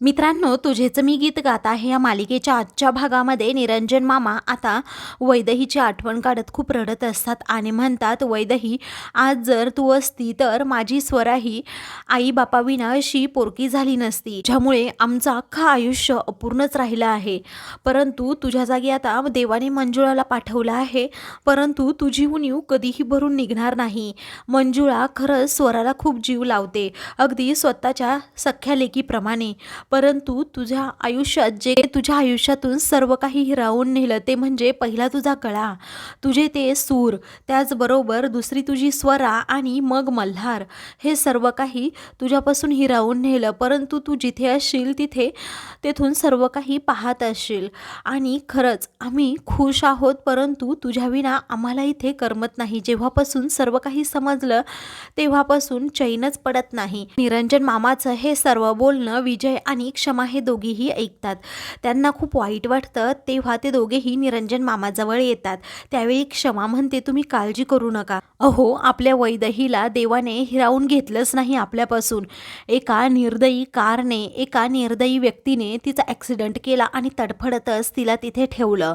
मित्रांनो तुझेच मी गीत गात आहे या मालिकेच्या आजच्या भागामध्ये निरंजन मामा आता वैदहीची आठवण काढत खूप रडत असतात आणि म्हणतात वैदही आज जर तू असती तर माझी स्वराही आई बापाविना अशी पोरकी झाली नसती ज्यामुळे आमचं अख्खं आयुष्य अपूर्णच राहिलं आहे. परंतु तुझ्या जागी आता देवाने मंजुळाला पाठवलं आहे परंतु तुझी उणीव कधीही भरून निघणार नाही. मंजुळा खरंच स्वराला खूप जीव लावते अगदी स्वतःच्या सख्या लेकीप्रमाणे परंतु तुझ्या आयुष्यात जे तुझ्या आयुष्यातून सर्व काही हिरावून नेलं ते म्हणजे पहिला तुझा गळा तुझे ते सूर त्याचबरोबर दुसरी तुझी स्वरा आणि मग मल्हार. हे सर्व काही तुझ्यापासून हिरावून नेलं परंतु तू जिथे असशील तिथे तेथून सर्व काही पाहत असशील. आणि खरंच आम्ही खुश आहोत परंतु तुझ्या विना आम्हाला इथे करमत नाही. जेव्हापासून सर्व काही समजलं तेव्हापासून चैनच पडत नाही. निरंजन मामाचं हे सर्व बोलणं विजय आणि आणि क्षमा हे दोघेही ऐकतात. त्यांना खूप वाईट वाटतं तेव्हा ते दोघेही निरंजन मामाजवळ येतात. त्यावेळी क्षमा म्हणते तुम्ही काळजी करू नका. अहो आपल्या वैदहीला देवाने हिरावून घेतलंच नाही आपल्यापासून. एका निर्दयी कारने एका निर्दयी व्यक्तीने तिचा ॲक्सिडेंट केला आणि तडफडतच तिला तिथे ठेवलं.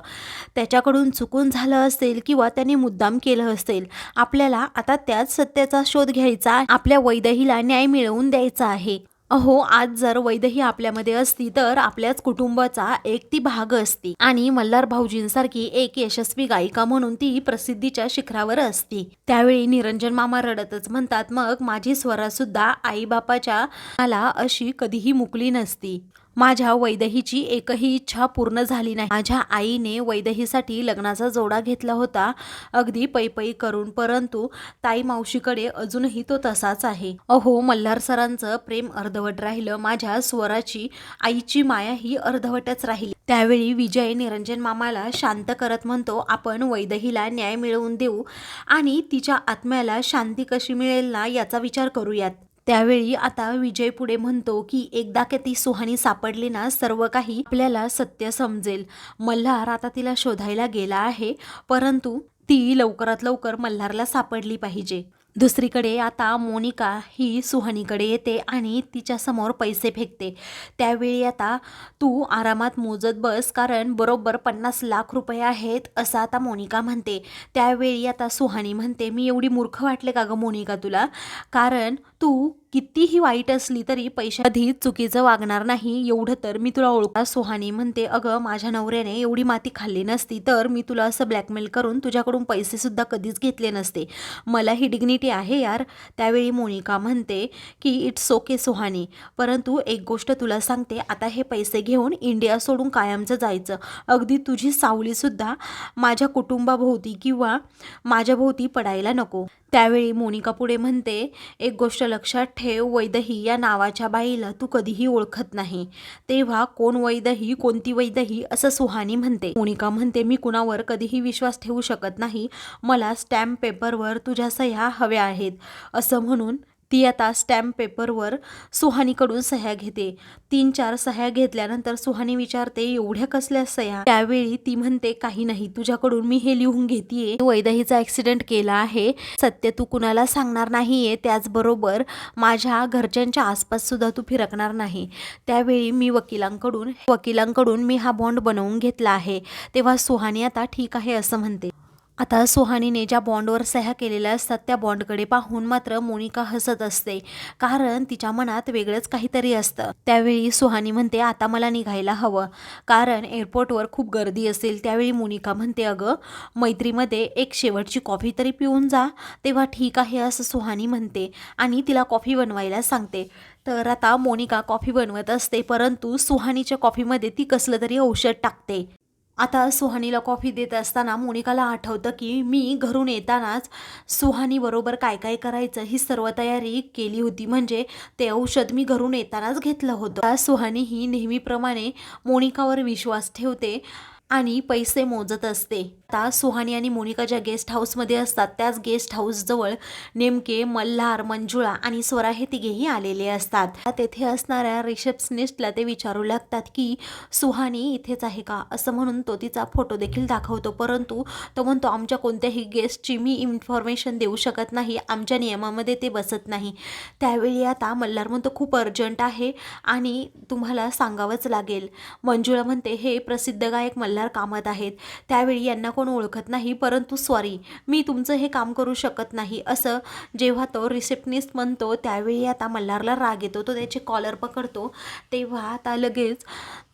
त्याच्याकडून चुकून झालं असेल किंवा त्याने मुद्दाम केलं असेल आपल्याला आता त्याच सत्याचा शोध घ्यायचा आपल्या वैदहीला न्याय मिळवून द्यायचा आहे. अहो आज जर वैदही आपल्यामध्ये असती तर आपल्याच कुटुंबाचा एक ती भाग असती. आणि मल्हार भाऊजींसारखी एक यशस्वी गायिका म्हणून ती प्रसिद्धीच्या शिखरावर असती. त्यावेळी निरंजन मामा रडतच म्हणतात मग माझी स्वरा सुद्धा आईबापाच्या मला अशी कधीही मुकली नसती. माझ्या वैदहीची एकही इच्छा पूर्ण झाली नाही. माझ्या आईने वैदहीसाठी लग्नाचा जोडा घेतला होता. अगदी पैपई करून परंतु ताई मावशीकडे अजूनही तो तसाच आहे. अहो मल्हार सरांचं प्रेम अर्धवट राहिलं. माझ्या स्वराची आईची माया ही अर्धवटच राहिली. त्यावेळी विजय निरंजन मामाला शांत करत म्हणतो आपण वैदहीला न्याय मिळवून देऊ आणि तिच्या आत्म्याला शांती कशी मिळेल ना याचा विचार करूयात. त्यावेळी आता विजय पुढे म्हणतो की एकदा का ती सुहानी सापडली ना सर्व काही आपल्याला सत्य समजेल. मल्हार आता तिला शोधायला गेला आहे परंतु ती लवकरात लवकर मल्हारला सापडली पाहिजे. दुसरीकडे आता मोनिका ही सुहानीकडे येते आणि तिच्यासमोर पैसे फेकते. त्यावेळी आता तू आरामात मोजत बस कारण बरोबर पन्नास लाख रुपये आहेत असं आता मोनिका म्हणते. त्यावेळी आता सुहानी म्हणते मी एवढी मूर्ख वाटले का गं मोनिका तुला? कारण तू कितीही वाईट असली तरी पैशाधी चुकीचं वागणार नाही एवढं तर मी तुला ओळखा. सुहानी म्हणते अगं माझ्या नवऱ्याने एवढी माती खाल्ली नसती तर मी तुला असं ब्लॅकमेल करून तुझ्याकडून पैसे सुद्धा कधीच घेतले नसते. मला ही डिग्निटी आहे यार. त्यावेळी मोनिका म्हणते की इट्स ओके सुहानी. परंतु एक गोष्ट तुला सांगते आता हे पैसे घेऊन इंडिया सोडून कायमचं जायचं. अगदी तुझी सावलीसुद्धा माझ्या कुटुंबाभोवती किंवा माझ्याभोवती पडायला नको. त्यावेळी मोनिका पुढे म्हणते एक गोष्ट लक्षात ठेव वैदही या नावाच्या बाईला तू कधीही ओळखत नाही. तेव्हा कोण वैदही कोणती वैदही? असं सुहानी म्हणते. मोनिका म्हणते मी कुणावर कधीही विश्वास ठेवू शकत नाही. मला स्टॅम्प पेपरवर तुझ्या सह्या हव्या आहेत. असं म्हणून ती आता स्टॅम्प पेपरवर सुहानीकडून सह्या घेते. तीन चार सह्या घेतल्यानंतर सुहानी विचारते एवढ्या कसल्या सह्या? त्यावेळी ती म्हणते काही नाही तुझ्याकडून मी हे लिहून घेतीये. वैदहीचा ऍक्सिडेंट केला आहे. सत्य तू कुणाला सांगणार नाहीये. त्याचबरोबर माझ्या घरच्यांच्या आसपास सुद्धा तू फिरकणार नाही. त्यावेळी मी वकिलांकडून वकिलांकडून मी हा बॉन्ड बनवून घेतला आहे. तेव्हा सुहानी आता ठीक आहे असं म्हणते. आता सुहानीने ज्या बॉन्डवर सह्या केलेल्या असतात त्या बॉन्डकडे पाहून मात्र मोनिका हसत असते. कारण तिच्या मनात वेगळंच काहीतरी असतं. त्यावेळी सुहानी म्हणते आता मला निघायला हवं. कारण एअरपोर्टवर खूप गर्दी असेल त्यावेळी मोनिका म्हणते अगं मैत्रीमध्ये एक शेवटची कॉफी तरी पिऊन जा. तेव्हा ठीक आहे असं सुहानी म्हणते आणि तिला कॉफी बनवायला सांगते. तर आता मोनिका कॉफी बनवत असते परंतु सुहानीच्या कॉफीमध्ये ती कसलं तरी औषध टाकते. आता सुहानीला कॉफी देत असताना मोनिकाला आठवतं की मी घरून येतानाच सुहानीबरोबर काय काय करायचं ही सर्व तयारी केली होती. म्हणजे ते औषध मी घरून येतानाच घेतलं होतं. सुहानी ही नेहमीप्रमाणे मोनिकावर विश्वास ठेवते. आणि पैसे मोजत असते. आता सुहानी आणि मोनिका ज्या गेस्ट हाऊसमध्ये असतात त्याच गेस्ट हाऊसजवळ नेमके मल्हार मंजुळा आणि स्वरा हे तिघेही आलेले असतात. तेथे असणाऱ्या रिसेप्शनिस्टला ते विचारू लागतात की सुहानी इथेच आहे का? असं म्हणून तो तिचा फोटो देखील दाखवतो. परंतु तो म्हणतो आमच्या कोणत्याही गेस्टची मी इन्फॉर्मेशन देऊ शकत नाही. आमच्या नियमामध्ये ते बसत नाही. त्यावेळी आता मल्हार म्हणतो खूप अर्जंट आहे आणि तुम्हाला सांगावंच लागेल. मंजुळा म्हणते हे प्रसिद्ध गायक मल्हार मल्हार कामत आहेत. त्यावेळी यांना कोण ओळखत नाही परंतु सॉरी मी तुमचं हे काम करू शकत नाही असं जेव्हा तो रिसेप्शनिस्ट म्हणतो त्यावेळी आता मल्हारला राग येतो तो त्याचे कॉलर पकडतो तेव्हा आता लगेच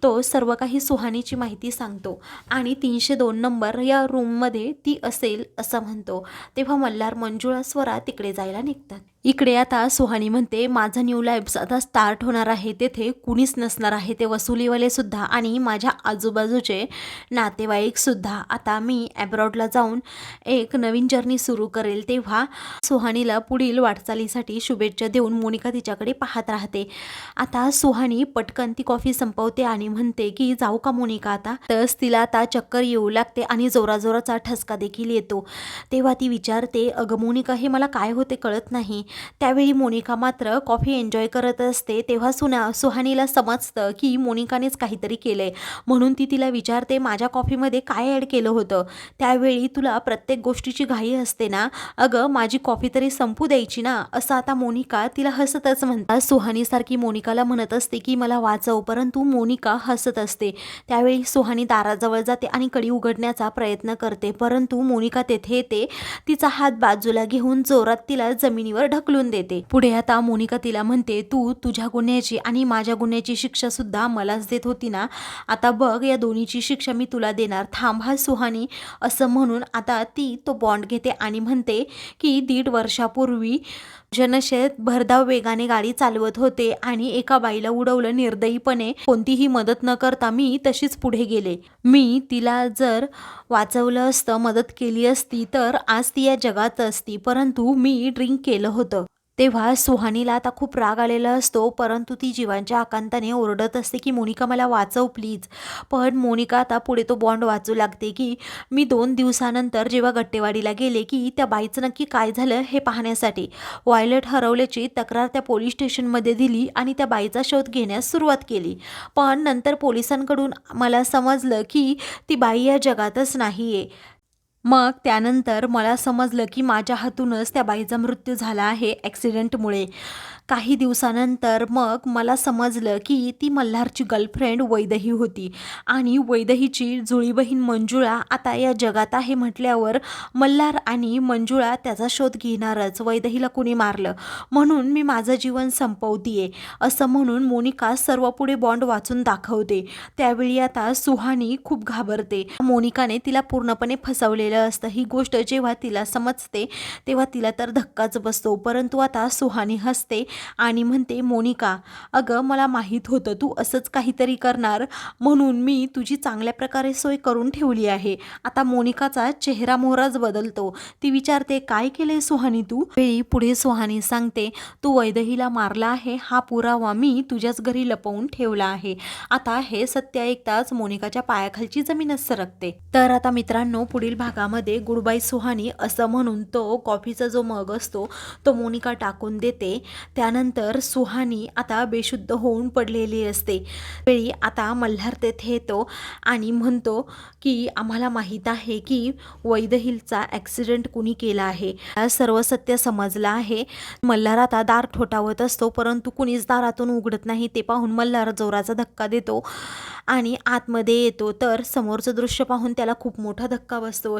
तो सर्व काही सुहानीची माहिती सांगतो. आणि तीनशे दोन नंबर या रूममध्ये ती असेल असं म्हणतो. तेव्हा मल्हार मंजुळा स्वरा तिकडे जायला निघतात. इकडे आता सुहानी म्हणते माझं न्यू लाईफ आता स्टार्ट होणार आहे तेथे कुणीच नसणार आहे ते वसुलीवालेसुद्धा आणि माझ्या आजूबाजूचे नातेवाईकसुद्धा आता मी ॲब्रॉडला जाऊन एक नवीन जर्नी सुरू करेल. तेव्हा सुहानीला पुढील वाटचालीसाठी शुभेच्छा देऊन मोनिका तिच्याकडे पाहत राहते. आता सुहानी पटकन ती कॉफी संपवते आणि म्हणते की जाऊ का मोनिका आता? तस तिला आता चक्कर येऊ लागते आणि जोराजोराचा ठसका देखील येतो. तेव्हा ती विचारते अगं मोनिका हे मला काय होते कळत नाही? त्यावेळी मोनिका मात्र कॉफी एन्जॉय करत असते तेव्हा सुना सुहानीला समजतं की मोनिकानेच काहीतरी केलंय. म्हणून ती तिला विचारते माझ्या कॉफीमध्ये काय ॲड केलं होतं? त्यावेळी तुला प्रत्येक गोष्टीची घाई असते ना? अगं माझी कॉफी तरी संपू द्यायची ना? असं आता मोनिका तिला हसतच म्हणतात सुहानीसारखी मोनिकाला म्हणत असते की मला वाचव परंतु मोनिका हसत असते. त्यावेळी सुहानी दाराजवळ जाते आणि कडी उघडण्याचा प्रयत्न करते. परंतु मोनिका तेथे येते. तिचा हात बाजूला घेऊन जोरात तिला जमिनीवर ढकलून देते. पुढे आता मोनिका तिला म्हणते तू तुझ्या गुन्ह्याची आणि माझ्या गुन्ह्याची शिक्षा सुद्धा मलाच देत होती ना? आता बघ या दोन्हीची शिक्षा मी तुला देणार. थांब हा सुहानी. असं म्हणून आता ती तो बॉन्ड घेते आणि म्हणते की दीड वर्षापूर्वी जनशेत भरधाव वेगाने गाडी चालवत होते आणि एका बाईला उडवलं निर्दयीपणे कोणतीही मदत न करता मी तशीच पुढे गेले. मी तिला जर वाचवलं असतं मदत केली असती तर आज ती या जगात असती परंतु मी ड्रिंक केलं होतं. तेव्हा सुहानीला आता खूप राग आलेला असतो परंतु ती जीवांच्या आकांताने ओरडत असते की मोनिका मला वाचव प्लीज. पण मोनिका आता पुढे तो बॉन्ड वाचू लागते की मी दोन दिवसानंतर जेव्हा गट्टेवाडीला गेले की त्या बाईचं नक्की काय झालं हे पाहण्यासाठी. वॉयलेट हरवल्याची तक्रार त्या पोलीस स्टेशनमध्ये दिली आणि त्या बाईचा शोध घेण्यास सुरुवात केली. पण नंतर पोलिसांकडून मला समजलं की ती बाई या जगातच नाही आहे मग त्यानंतर मला समजलं की माझ्या हातूनच त्या बाईचा मृत्यू झाला आहे ॲक्सिडेंटमुळे काही दिवसानंतर मग मला समजलं की ती मल्हारची गर्लफ्रेंड वैदही होती. आणि वैदहीची जुळी बहीण मंजुळा आता या जगात आहे म्हटल्यावर मल्हार आणि मंजुळा त्याचा शोध घेणारच. वैदहीला कुणी मारलं? म्हणून मी माझं जीवन संपवतीये असं म्हणून मोनिका सर्व पुढे बॉन्ड वाचून दाखवते. त्यावेळी आता सुहानी खूप घाबरते. मोनिकाने तिला पूर्णपणे फसवले फसवलेलं असतं. ही गोष्ट जेव्हा तिला समजते तेव्हा तिला तर धक्काच बसतो. परंतु आता सुहानी हसते आणि म्हणते मोनिका अगं मला माहीत होतं तू असंच काहीतरी करणार. म्हणून मी तुझी चांगल्या प्रकारे सोय करून ठेवली आहे. आता मोनिकाचा चेहरा मोहराच बदलतो. ती विचारते काय केले सुहानी तू? वेळी पुढे सुहानी सांगते तू वैदहीला मारला आहे. हा पुरावा मी तुझ्याच घरी लपवून ठेवला आहे. आता हे सत्य ऐकताच मोनिकाच्या पायाखालची जमीनच सरकते. तर आता मित्रांनो पुढील भागात मगामध्ये गुडबाई सुहानी असं म्हणून तो कॉफीचा जो मग असतो तो मोनिका टाकून देते. त्यानंतर सुहानी आता बेशुद्ध होऊन पडलेली असते. वेळी आता मल्हार तेथे येतो आणि म्हणतो की आम्हाला माहीत आहे की वैदहिलचा ॲक्सिडेंट कुणी केला आहे. सर्व सत्य समजलं आहे. मल्हार आता दार ठोठावत असतो परंतु कुणीच दारातून उघडत नाही. ते पाहून मल्हार जोराचा धक्का देतो आणि आतमध्ये येतो. तर समोरचं दृश्य पाहून त्याला खूप मोठा धक्का बसतो.